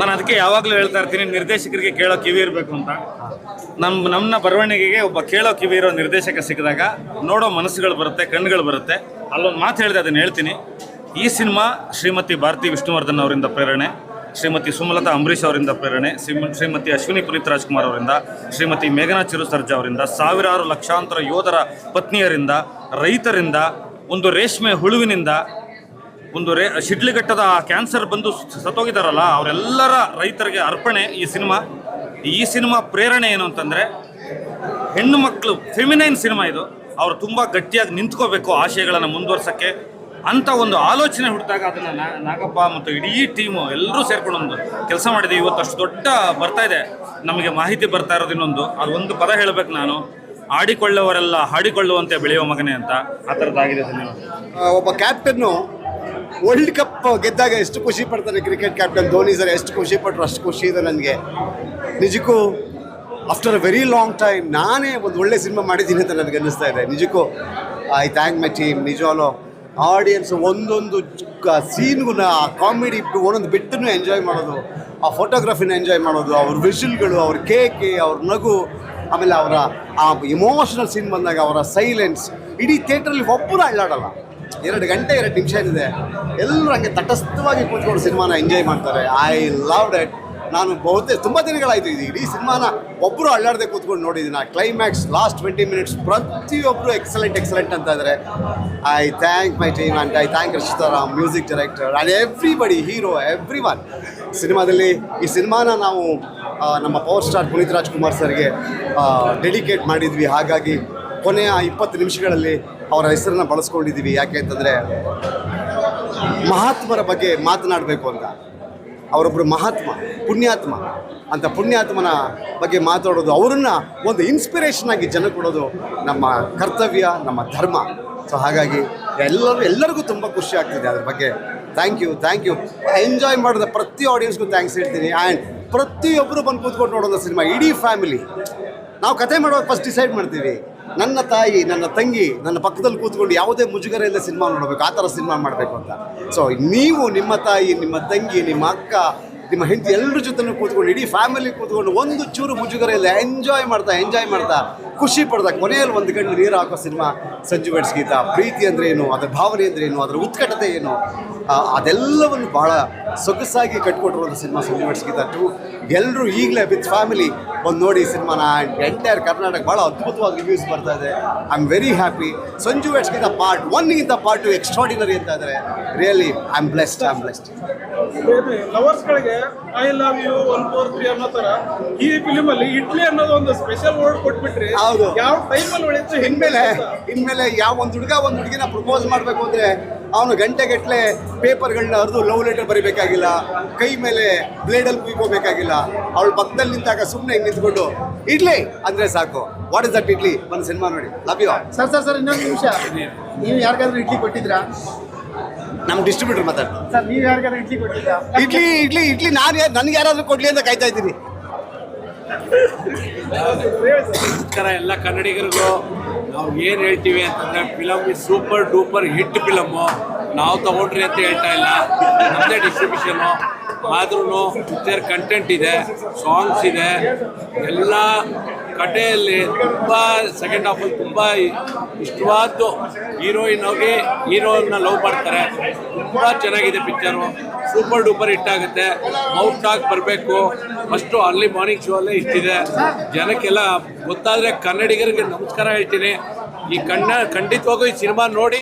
ನಾನು ಅದಕ್ಕೆ ಯಾವಾಗಲೂ ಹೇಳ್ತಾ ಇರ್ತೀನಿ, ನಿರ್ದೇಶಕರಿಗೆ ಕೇಳೋ ಕಿವಿ ಇರಬೇಕು ಅಂತ. ನಮ್ಮ ನಮ್ಮನ್ನ ಬರವಣಿಗೆಗೆ ಒಬ್ಬ ಕೇಳೋ ಕಿವಿ ಇರೋ ನಿರ್ದೇಶಕ ಸಿಕ್ಕಿದಾಗ ನೋಡೋ ಮನಸ್ಸುಗಳು ಬರುತ್ತೆ, ಕಣ್ಣುಗಳು ಬರುತ್ತೆ. ಅಲ್ಲೊಂದು ಮಾತು ಹೇಳಿದೆ ಅದನ್ನು ಹೇಳ್ತೀನಿ. ಈ ಸಿನಿಮಾ ಶ್ರೀಮತಿ ಭಾರತಿ ವಿಷ್ಣುವರ್ಧನ್ ಅವರಿಂದ ಪ್ರೇರಣೆ, ಶ್ರೀಮತಿ ಸುಮಲತಾ ಅಂಬರೀಷ್ ಅವರಿಂದ ಪ್ರೇರಣೆ ಶ್ರೀಮ- ಶ್ರೀಮತಿ ಅಶ್ವಿನಿ ಪುನೀತ್ ರಾಜ್ಕುಮಾರ್ ಅವರಿಂದ, ಶ್ರೀಮತಿ ಮೇಘನಾ ಚಿರು ಸರ್ಜಾ ಅವರಿಂದ, ಸಾವಿರಾರು ಲಕ್ಷಾಂತರ ಯೋಧರ ಪತ್ನಿಯರಿಂದ, ರೈತರಿಂದ, ಒಂದು ರೇಷ್ಮೆ ಹುಳುವಿನಿಂದ ಒಂದು ರೇ ಶಿಡ್ಲಿಘಟ್ಟದ ಕ್ಯಾನ್ಸರ್ ಬಂದು ಸತ್ತೋಗಿದ್ದಾರಲ್ಲ ಅವರೆಲ್ಲರ ರೈತರಿಗೆ ಅರ್ಪಣೆ ಈ ಸಿನಿಮಾ. ಈ ಸಿನಿಮಾ ಪ್ರೇರಣೆ ಏನು ಅಂತಂದರೆ, ಹೆಣ್ಣು ಮಕ್ಕಳು ಫೆಮಿನೈನ್ ಸಿನಿಮಾ ಇದು. ಅವರು ತುಂಬ ಗಟ್ಟಿಯಾಗಿ ನಿಂತ್ಕೋಬೇಕು ಆಶಯಗಳನ್ನು ಮುಂದುವರ್ಸೋಕ್ಕೆ. ಅಂತ ಒಂದು ಆಲೋಚನೆ ಹುಟ್ಟಿದಾಗ ಅದನ್ನು ನಾಗಪ್ಪ ಮತ್ತು ಇಡೀ ಟೀಮು ಎಲ್ಲರೂ ಸೇರ್ಕೊಂಡು ಒಂದು ಕೆಲಸ ಮಾಡಿದೆ. ಇವತ್ತು ಅಷ್ಟು ದೊಡ್ಡ ಬರ್ತಾ ಇದೆ. ನಮಗೆ ಮಾಹಿತಿ ಬರ್ತಾ ಇರೋದು ಇನ್ನೊಂದು. ಅದು ಒಂದು ಪದ ಹೇಳಬೇಕು ನಾನು. ಆಡಿಕೊಳ್ಳವರೆಲ್ಲ ಹಾಡಿಕೊಳ್ಳುವಂತೆ ಬೆಳೆಯುವ ಮಗನೇ ಅಂತ. ಆ ಥರದ್ದಾಗಿದೆ ಒಬ್ಬ ಕ್ಯಾಪ್ಟನ್ನು ವರ್ಲ್ಡ್ ಕಪ್ ಗೆದ್ದಾಗ ಎಷ್ಟು ಖುಷಿ ಪಡ್ತಾರೆ ಕ್ರಿಕೆಟ್ ಕ್ಯಾಪ್ಟನ್ ಧೋನಿ ಸರ್? ಎಷ್ಟು ಖುಷಿ ಪಟ್ಟರು ಅಷ್ಟು ಖುಷಿ ಇದೆ ನನಗೆ. ನಿಜಕ್ಕೂ after a very long time ನಾನೇ ಒಂದು ಒಳ್ಳೆ ಸಿನಿಮಾ ಮಾಡಿದ್ದೀನಿ ಅಂತ ನನಗೆ ಅನ್ನಿಸ್ತಾ ಇದೆ. ನಿಜಕ್ಕೂ ಐ ಥ್ಯಾಂಕ್ ಮೈ ಟೀಮ್ ನಿಜವಾಗ್ಲೂ ಆಡಿಯನ್ಸ್ ಒಂದೊಂದು ಸೀನ್ಗೂ ಕಾಮಿಡಿ ಒಂದೊಂದು ಬಿಟ್ಟನ್ನು ಎಂಜಾಯ್ ಮಾಡೋದು. ಆ ಫೋಟೋಗ್ರಫಿನ ಎಂಜಾಯ್ ಮಾಡೋದು, ಅವ್ರ ವಿಷಲ್ಗಳು ಅವ್ರ ಕೇಕೆ, ಅವ್ರ ನಗು, ಆಮೇಲೆ ಅವರ ಆ ಇಮೋಷನಲ್ ಸೀನ್ ಬಂದಾಗ ಅವರ ಸೈಲೆನ್ಸ್ ಇಡೀ ಥಿಯೇಟ್ರಲ್ಲಿ ಒಬ್ಬರು ಅಳ್ಳಾಡಲ್ಲ ಎರಡು ಗಂಟೆ, ಎರಡು ನಿಮಿಷ ಏನಿದೆ ಎಲ್ಲರೂ ಹಂಗೆ ತಟಸ್ಥವಾಗಿ ಕೂತ್ಕೊಂಡು ಸಿನಿಮಾನ ಎಂಜಾಯ್ ಮಾಡ್ತಾರೆ. ಐ ಲವ್ ಡೆಟ್ ನಾನು ಬಹುತೇಕ, ತುಂಬ ದಿನಗಳಾಯಿತು ಇದು. ಇಡೀ ಸಿನಿಮಾನ ಒಬ್ಬರು ಅಳ್ಳಾಡದೆ ಕೂತ್ಕೊಂಡು ನೋಡಿದ್ದೀನಿ. ಆ ಕ್ಲೈಮ್ಯಾಕ್ಸ್ ಲಾಸ್ಟ್ ಟ್ವೆಂಟಿ ಮಿನಿಟ್ಸ್ ಪ್ರತಿಯೊಬ್ಬರು ಎಕ್ಸಲೆಂಟ್ ಎಕ್ಸಲೆಂಟ್ ಅಂತ ಇದ್ದಾರೆ. I thank my team and I thank Rachita Ram music director and everybody hero every one ಸಿನಿಮಾದಲ್ಲಿ ಈ ಸಿನಿಮಾನ ನಾವು ನಮ್ಮ ಪವರ್ ಸ್ಟಾರ್ ಪುನೀತ್ ರಾಜ್ಕುಮಾರ್ ಸರ್ಗೆ ಡೆಡಿಕೇಟ್ ಮಾಡಿದ್ವಿ. ಹಾಗಾಗಿ ಕೊನೆಯ ಇಪ್ಪತ್ತು ನಿಮಿಷಗಳಲ್ಲಿ ಅವರ ಹೆಸರನ್ನು ಬಳಸ್ಕೊಂಡಿದ್ದೀವಿ. ಯಾಕೆ ಅಂತಂದರೆ ಮಹಾತ್ಮರ ಬಗ್ಗೆ ಮಾತನಾಡಬೇಕು ಅಂತ. ಅವರೊಬ್ಬರು ಮಹಾತ್ಮ, ಪುಣ್ಯಾತ್ಮ ಅಂತ ಪುಣ್ಯಾತ್ಮನ ಬಗ್ಗೆ ಮಾತಾಡೋದು ಅವರನ್ನು ಒಂದು ಇನ್ಸ್ಪಿರೇಷನ್ ಆಗಿ ಜನ ಕೊಡೋದು ನಮ್ಮ ಕರ್ತವ್ಯ, ನಮ್ಮ ಧರ್ಮ. ಸೊ ಹಾಗಾಗಿ ಎಲ್ಲರೂ, ಎಲ್ಲರಿಗೂ ತುಂಬ ಖುಷಿ ಆಗ್ತಿದೆ ಅದ್ರ ಬಗ್ಗೆ. Thank you thank you enjoy ಮಾಡಿದ ಪ್ರತಿ ಆಡಿಯನ್ಸ್ಗೂ ಥ್ಯಾಂಕ್ಸ್ ಹೇಳ್ತೀನಿ. ಆ್ಯಂಡ್ ಪ್ರತಿಯೊಬ್ಬರು ಬಂದು ಕೂತ್ಕೊಂಡು ನೋಡೋದು ಸಿನಿಮಾ, ಇಡೀ ಫ್ಯಾಮಿಲಿ ನಾವು ಕತೆ ಮಾಡುವಾಗ ಫಸ್ಟ್ ಡಿಸೈಡ್ ಮಾಡ್ತೀವಿ. ನನ್ನ ತಾಯಿ, ನನ್ನ ತಂಗಿ ನನ್ನ ಪಕ್ಕದಲ್ಲಿ ಕೂತ್ಕೊಂಡು ಯಾವುದೇ ಮುಜುಗರ ಇಲ್ಲ ಸಿನಿಮಾ ನೋಡಬೇಕು, ಆ ಥರ ಸಿನಿಮಾ ಮಾಡಬೇಕು ಅಂತ. ಸೊ ನೀವು ನಿಮ್ಮ ತಾಯಿ, ನಿಮ್ಮ ತಂಗಿ, ನಿಮ್ಮ ಅಕ್ಕ, ನಿಮ್ಮ ಹೆಂಡತಿ ಎಲ್ಲರ ಜೊತೆನೂ ಕೂತ್ಕೊಂಡು, ಇಡೀ ಫ್ಯಾಮಿಲಿ ಕೂತ್ಕೊಂಡು ಒಂದು ಚೂರು ಮುಜುಗರ ಇಲ್ಲ ಎಂಜಾಯ್ ಮಾಡ್ತಾ ಎಂಜಾಯ್ ಮಾಡ್ತಾ, ಖುಷಿ ಪಡ್ತಾ, ಕೊನೆಯಲ್ಲಿ ಒಂದು ಗಂಟೆ ನೀರು ಹಾಕೋ ಸಿನಿಮಾ, ಸಂಜು ಬೆಡ್ಸ್ ಗೀತ, ಪ್ರೀತಿ ಅಂದರೆ ಏನು, ಅದರ ಭಾವನೆ ಅಂದರೆ ಏನು, ಅದರ ಉತ್ಕಟತೆ ಏನು ಅದೆಲ್ಲವನ್ನು ಬಹಳ ಸೊಗಸಾಗಿ ಕಟ್ಕೊಟ್ಟಿರೋದು cinema Sanju weds Geetha two ಎಲ್ಲರೂ ಈಗಲೇ ವಿತ್ ಫ್ಯಾಮಿಲಿ ಬಂದು ನೋಡಿ ಸಿನಿಮಾನ ಆ್ಯಂಡ್ ಎಂಟೈರ್ ಕರ್ನಾಟಕ ಭಾಳ ಅದ್ಭುತವಾಗಿ ರಿವ್ಯೂಸ್ ಬರ್ತಾ ಇದೆ. I am very happy Sanju ವೆಟ್ಸ್ಗಿಂತ part ಒನ್ಗಿಂತ ಪಾರ್ಟ್ ಟು ಎಕ್ಸ್ಟ್ರಾಡಿನರಿ ಅಂತ ಇದ್ದಾರೆ really I am blessed I am blessed ಲವರ್ಸ್ಗಳಿಗೆ I love you one four three ಅನ್ನೋ ತರ ಈ ಫಿಲಿಮ್ ಅಲ್ಲಿ ಇಡ್ಲಿ ಅನ್ನೋದು ಒಂದು ಸ್ಪೆಷಲ್ ವರ್ಡ್ ಕೊಟ್ಬಿಟ್ರಿ ಹೌದು. ಯಾವ ಟೈಮಲ್ಲಿ ಹೊಳಿತು ಇನ್ಮೇಲೆ ಇನ್ಮೇಲೆ ಯಾವ ಒಂದು ಹುಡುಗ ಒಂದು ಹುಡುಗಿನ ಪ್ರಪೋಸ್ ಮಾಡಬೇಕು ಅಂದರೆ ಅವನು ಗಂಟೆಗಟ್ಟಲೆ ಪೇಪರ್ಗಳನ್ನ ಹರಿದು ಲವ್ ಲೆಟರ್ ಬರೀಬೇಕಾಗಿಲ್ಲ ಕೈ ಮೇಲೆ ಬ್ಲೇಡಲ್ಲಿ ಕುಯ್ಕೋಬೇಕಾಗಿಲ್ಲ. ಅವಳು ಪಕ್ಕದಲ್ಲಿ ನಿಂತಾಗ ಸುಮ್ಮನೆ ಹಿಂಗೆ ನಿಂತ್ಕೊಂಡು ಇಡ್ಲಿ! ಅಂದರೆ ಸಾಕು. What is that idli? ಒಂದು ಸಿನಿಮಾ ನೋಡಿ. Love you sir sir sir ಇನ್ನೊಂದು ನಿಮಿಷ. ನೀವು ಯಾರಿಗಾದ್ರೂ ಇಡ್ಲಿ ಕೊಟ್ಟಿದ್ರಾ? ನಮ್ಮ ಡಿಸ್ಟ್ರಿಬ್ಯೂಟರ್ ಮಾತಾಡ್ತಾರೆ ಸರ್ ನೀವು ಯಾರಿಗಾದ್ರೂ ಇಡ್ಲಿ ಕೊಟ್ಟಿದ್ರಾ? ಇಡ್ಲಿ ಇಡ್ಲಿ ಇಡ್ಲಿ ನಾನು ನನಗೆ ಯಾರಾದರೂ ಕೊಡಲಿ ಅಂತ ಕಾಯ್ತಾ ಇದ್ದೀನಿ. ನಮಸ್ಕಾರ ಎಲ್ಲ ಕನ್ನಡಿಗರಿಗೂ ನಾವು ಏನು ಹೇಳ್ತೀವಿ ಅಂತಂದರೆ film is super duper hit film ನಾವು ತಗೊಂಡ್ರಿ ಅಂತ ಹೇಳ್ತಾ ಇಲ್ಲ. ನಮ್ಮದೇ ಡಿಸ್ಟ್ರಿಬ್ಯೂಷನು ಆದ್ರೂ ಪಿಕ್ಚರ್ ಕಂಟೆಂಟ್ ಇದೆ ಸಾಂಗ್ಸ್ ಇದೆ, ಎಲ್ಲ ಕಟೆಯಲ್ಲಿ ತುಂಬ ಸೆಕೆಂಡ್ ಹಾಫಲ್ಲಿ ತುಂಬ ಇಷ್ಟವಾದ್ದು ಹೀರೋಯಿನ್ ಹೋಗಿ ಹೀರೋನ ಲವ್ ಮಾಡ್ತಾರೆ. ತುಂಬ ಚೆನ್ನಾಗಿದೆ ಪಿಕ್ಚರು ಸೂಪರ್ ಡೂಪರ್ ಹಿಟ್ ಆಗುತ್ತೆ. ಮೌತ್ ಆಗಿ ಬರಬೇಕು. ಫಸ್ಟು ಅಲ್ಲಿ ಮಾರ್ನಿಂಗ್ ಶೋ ಅಲ್ಲೇ ಇಷ್ಟಿದೆ ಜನಕ್ಕೆಲ್ಲ ಗೊತ್ತಾದರೆ ಕನ್ನಡಿಗರಿಗೆ ನಮಸ್ಕಾರ ಹೇಳ್ತೀನಿ. ಈ ಕಣ್ಣ ಖಂಡಿತವಾಗೂ ಈ ಸಿನಿಮಾ ನೋಡಿ